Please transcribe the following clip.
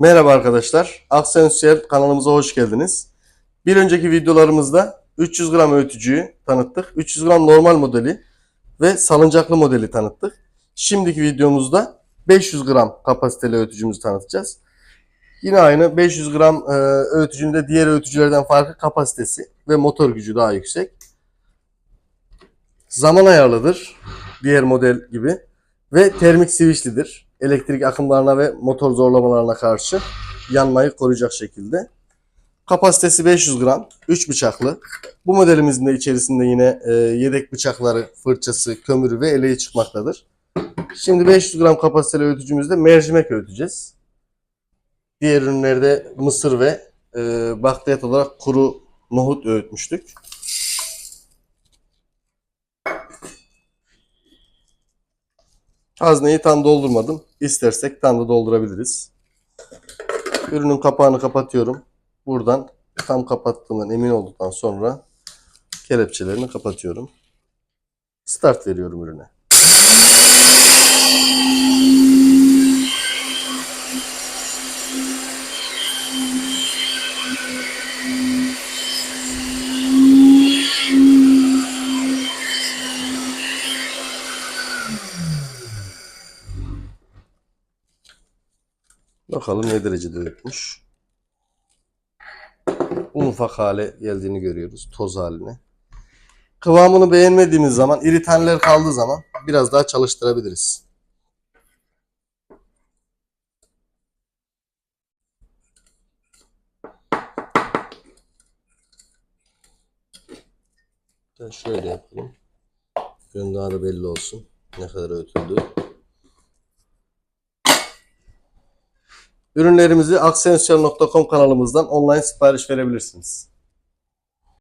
Merhaba arkadaşlar. Aksensüel kanalımıza hoş geldiniz. Bir önceki videolarımızda 300 gram öğütücüyü tanıttık. 300 gram normal modeli ve salıncaklı modeli tanıttık. Şimdiki videomuzda 500 gram kapasiteli öğütücümüzü tanıtacağız. Yine aynı 500 gram e, öğütücünün de diğer öğütücülerden farkı kapasitesi ve motor gücü daha yüksek. Zaman ayarlıdır diğer model gibi ve termik switchlidir. Elektrik akımlarına ve motor zorlamalarına karşı yanmayı koruyacak şekilde. Kapasitesi 500 gram, 3 bıçaklı. Bu modelimizin de içerisinde yine e, yedek bıçakları, fırçası, kömürü ve eleği çıkmaktadır. Şimdi 500 gram kapasiteli öğütücümüzde mercimek öğüteceğiz. Diğer ürünlerde mısır ve e, bakliyat olarak kuru nohut öğütmüştük. Hazneyi tam doldurmadım. İstersek tam da doldurabiliriz. Ürünün kapağını kapatıyorum. Buradan tam kapattığımdan emin olduktan sonra kelepçelerini kapatıyorum. Start veriyorum ürüne. Bakalım ne derecede öğütmüş. Un ufak hale geldiğini görüyoruz. Toz haline. Kıvamını beğenmediğimiz zaman, iri taneler kaldığı zaman biraz daha çalıştırabiliriz. Ben şöyle yapayım. Ön daha da belli olsun. Ne kadar öğütüldü. Ürünlerimizi aksensiyel.com kanalımızdan online sipariş verebilirsiniz.